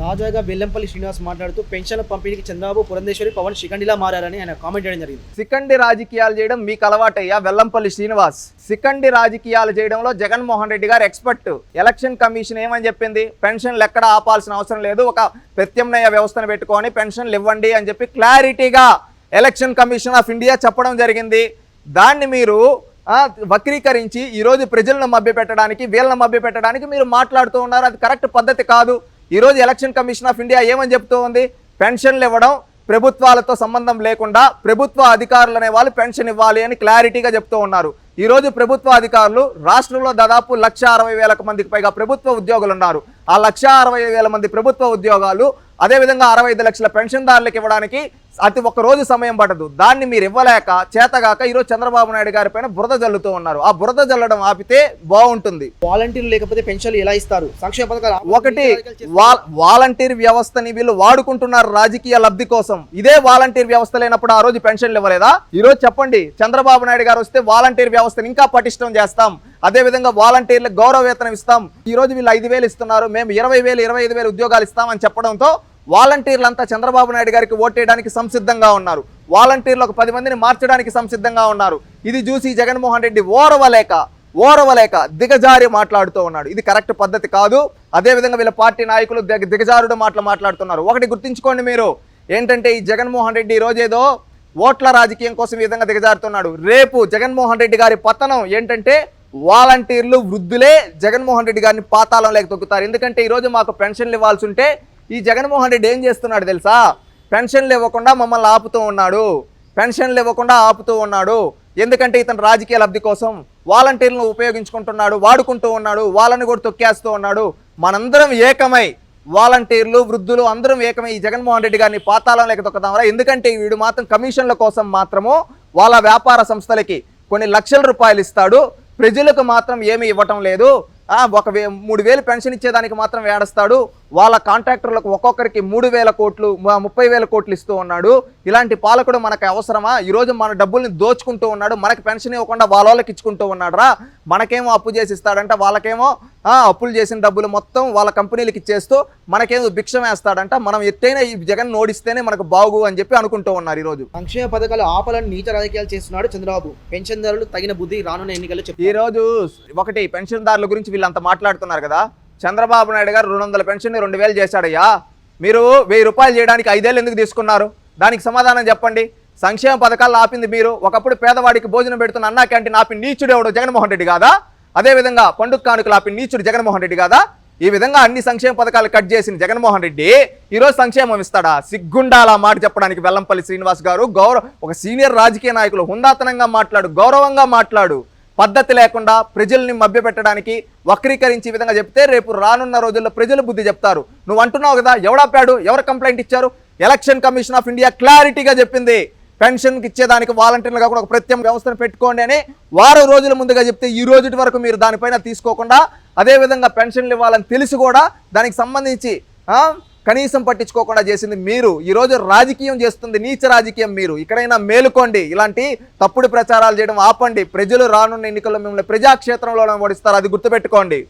తాజాగా వెల్లంపల్లి శ్రీనివాస్ మాట్లాడుతూ పెన్షన్ల పంపిణీకి చంద్రబాబు పురంధేశ్వరి పవన్ శిఖండిలా మారారని ఆయన కామెంట్ చేయడం జరిగింది. సికండి రాజకీయాలు చేయడం మీకు అలవాటయ్యా వెల్లంపల్లి శ్రీనివాస్. సికండి రాజకీయాలు చేయడంలో జగన్మోహన్ రెడ్డి గారు ఎక్స్పర్ట్ ఎలక్షన్ కమిషన్ ఏమని చెప్పింది? పెన్షన్లు ఎక్కడ ఆపాల్సిన అవసరం లేదు. ఒక ప్రత్యామ్నాయ వ్యవస్థను పెట్టుకొని పెన్షన్లు ఇవ్వండి అని చెప్పి క్లారిటీగా ఎలక్షన్ కమిషన్ ఆఫ్ ఇండియా చెప్పడం జరిగింది. దాన్ని మీరు వక్రీకరించి ఈరోజు ప్రజలను మభ్యపెట్టడానికి వీళ్ళని మభ్యపెట్టడానికి మీరు మాట్లాడుతూ ఉన్నారు. అది కరెక్ట్ పద్ధతి కాదు. ఈరోజు ఎలక్షన్ కమిషన్ ఆఫ్ ఇండియా ఏమని చెప్తూ ఉంది పెన్షన్లు ఇవ్వడం ప్రభుత్వాలతో సంబంధం లేకుండా ప్రభుత్వ అధికారులు అనే వాళ్ళు పెన్షన్ ఇవ్వాలి అని క్లారిటీగా చెప్తూ ఉన్నారు. ఈరోజు ప్రభుత్వ అధికారులు రాష్ట్రంలో దాదాపు లక్ష అరవై వేలకు మందికి పైగా ప్రభుత్వ ఉద్యోగులు ఉన్నారు. ఆ లక్ష అరవై వేల మంది ప్రభుత్వ ఉద్యోగాలు అదేవిధంగా అరవై ఐదు లక్షల పెన్షన్దారులకు ఇవ్వడానికి అతి ఒక్క రోజు సమయం పడదు. దాన్ని మీరు ఇవ్వలేక చేతగాక ఈరోజు చంద్రబాబు నాయుడు గారి పైన బురద జల్లుతూ ఉన్నారు. ఆ బురద జల్లడం ఆపితే బాగుంటుంది. వాలంటీర్లు లేకపోతే పెన్షన్లు ఎలా ఇస్తారు? సంక్షేమ పథకాలు ఒకటి వాలంటీర్ వ్యవస్థని వీళ్ళు వాడుకుంటున్నారు రాజకీయ లబ్ధి కోసం. ఇదే వాలంటీర్ వ్యవస్థ లేనప్పుడు ఆ రోజు పెన్షన్లు ఇవ్వలేదా? ఈ రోజు చెప్పండి చంద్రబాబు నాయుడు గారు వస్తే వాలంటీర్ వ్యవస్థను ఇంకా పటిష్టం చేస్తాం. అదే విధంగా వాలంటీర్లకు గౌరవ వేతనం ఇస్తాం. ఈ రోజు వీళ్ళు ఐదు వేలు ఇస్తున్నారు మేము ఇరవై వేలు ఇరవై ఐదు వేలు ఉద్యోగాలు ఇస్తామని చెప్పడంతో వాలంటీర్లంతా చంద్రబాబు నాయుడు గారికి ఓటేయడానికి సంసిద్ధంగా ఉన్నారు. వాలంటీర్లు ఒక పది మందిని మార్చడానికి సంసిద్ధంగా ఉన్నారు. ఇది చూసి జగన్మోహన్ రెడ్డి ఓరవలేక ఓరవలేక దిగజారి మాట్లాడుతూ ఉన్నాడు. ఇది కరెక్ట్ పద్ధతి కాదు. అదేవిధంగా వీళ్ళ పార్టీ నాయకులు దిగ దిగజారుడు మాటలు మాట్లాడుతున్నారు. ఒకటి గుర్తుంచుకోండి మీరు. ఏంటంటే ఈ జగన్మోహన్ రెడ్డి రోజేదో ఓట్ల రాజకీయం కోసం ఈ విధంగా దిగజారుతున్నాడు. రేపు జగన్మోహన్ రెడ్డి గారి పతనం ఏంటంటే వాలంటీర్లు వృద్ధులే జగన్మోహన్ రెడ్డి గారిని పాతాళం లేక తొక్కుతారు. ఎందుకంటే ఈరోజు మాకు పెన్షన్లు ఇవ్వాల్సి ఉంటే ఈ జగన్మోహన్ రెడ్డి ఏం చేస్తున్నాడు తెలుసా? పెన్షన్లు ఇవ్వకుండా మమ్మల్ని ఆపుతూ ఉన్నాడు. పెన్షన్లు ఇవ్వకుండా ఆపుతూ ఉన్నాడు. ఎందుకంటే ఇతను రాజకీయ లబ్ధి కోసం వాలంటీర్లను ఉపయోగించుకుంటున్నాడు వాడుకుంటూ ఉన్నాడు వాళ్ళని కూడా తొక్కేస్తూ ఉన్నాడు. మనందరం ఏకమై వాలంటీర్లు వృద్ధులు అందరం ఏకమై ఈ జగన్మోహన్ రెడ్డి గారిని పాతాళం లేక తొక్కుతామరా ఎందుకంటే వీడు మాత్రం కమిషన్ల కోసం మాత్రము వాళ్ళ వ్యాపార సంస్థలకి కొన్ని లక్షల రూపాయలు ఇస్తాడు. ప్రజలకు మాత్రం ఏమీ ఇవ్వటం లేదు. ఒక వే మూడు వేలు పెన్షన్ ఇచ్చేదానికి మాత్రం వేడస్తాడు వాళ్ళ కాంట్రాక్టర్లకు ఒక్కొక్కరికి మూడు వేల కోట్లు ముప్పై వేల కోట్లు ఇస్తూ ఉన్నాడు. ఇలాంటి పాలకుడు మనకు అవసరమా? ఈరోజు మన డబ్బుల్ని దోచుకుంటూ ఉన్నాడు. మనకి పెన్షన్ ఇవ్వకుండా వాళ్ళ వాళ్ళకి ఇచ్చుకుంటూ ఉన్నాడురా. మనకేమో అప్పు చేసి ఇస్తాడంట వాళ్ళకేమో అప్పులు చేసిన డబ్బులు మొత్తం వాళ్ళ కంపెనీలకు ఇచ్చేస్తూ మనకేమో భిక్షం వేస్తాడంట. మనం ఎత్తైన ఈ జగన్ ఓడిస్తేనే మనకు బాగు అని చెప్పి అనుకుంటూ ఉన్నారు ఈరోజు సంక్షేమ పథకాలు ఆపాలని నీచ రాజకీయాలు చేస్తున్నాడు చంద్రబాబు. పెన్షన్దారులు తగిన బుద్ధి రానున్న ఎన్నికల్లో చెప్పారు. ఈ రోజు ఒకటి పెన్షన్దారుల గురించి వీళ్ళంతా మాట్లాడుతున్నారు కదా. చంద్రబాబు నాయుడు గారు రెండు వందల పెన్షన్ రెండు వేలు చేశాడయ్యా. మీరు వెయ్యి రూపాయలు చేయడానికి ఐదేళ్ళు ఎందుకు తీసుకున్నారు? దానికి సమాధానం చెప్పండి. సంక్షేమ పథకాలు ఆపింది మీరు. ఒకప్పుడు పేదవాడికి భోజనం పెడుతున్న అన్నా క్యాంటీన్ ఆపి నీచుడు ఎవడు జగన్మోహన్ రెడ్డి కాదా అదేవిధంగా పండుగ కానుకలు ఆపి నీచుడు జగన్మోహన్ రెడ్డి కాదా ఈ విధంగా అన్ని సంక్షేమ పథకాలు కట్ చేసిన జగన్మోహన్ రెడ్డి ఈరోజు సంక్షేమం ఇస్తాడా? సిగ్గుండాలా మాట చెప్పడానికి వెల్లంపల్లి శ్రీనివాస్ గారు? గౌరవ ఒక సీనియర్ రాజకీయ నాయకులు హుందాతనంగా మాట్లాడు గౌరవంగా మాట్లాడు. పద్ధతి లేకుండా ప్రజల్ని మభ్యపెట్టడానికి వక్రీకరించి విధంగా చెప్తే రేపు రానున్న రోజుల్లో ప్రజలు బుద్ధి చెప్తారు. నువ్వు అంటున్నావు కదా ఎవడాపాడు ఎవరు కంప్లైంట్ ఇచ్చారు? ఎలక్షన్ కమిషన్ ఆఫ్ ఇండియా క్లారిటీగా చెప్పింది. పెన్షన్కి ఇచ్చేదానికి వాలంటీర్లుగా కూడా ఒక ప్రత్యేక వ్యవస్థను పెట్టుకోండి అని వారం రోజుల ముందుగా చెప్తే ఈ రోజు వరకు మీరు దానిపైన తీసుకోకుండా అదేవిధంగా పెన్షన్లు ఇవ్వాలని తెలిసి కూడా దానికి సంబంధించి కనీసం పట్టించుకోకుండా చేసింది మీరు. ఈరోజు రాజకీయం చేస్తుంది నీచ రాజకీయం మీరు. ఇక్కడైనా మేలుకోండి. ఇలాంటి తప్పుడు ప్రచారాలు చేయడం ఆపండి. ప్రజలు రానున్న ఎన్నికల్లో మిమ్మల్ని ప్రజాక్షేత్రంలో ఓడిస్తారు. అది గుర్తుపెట్టుకోండి.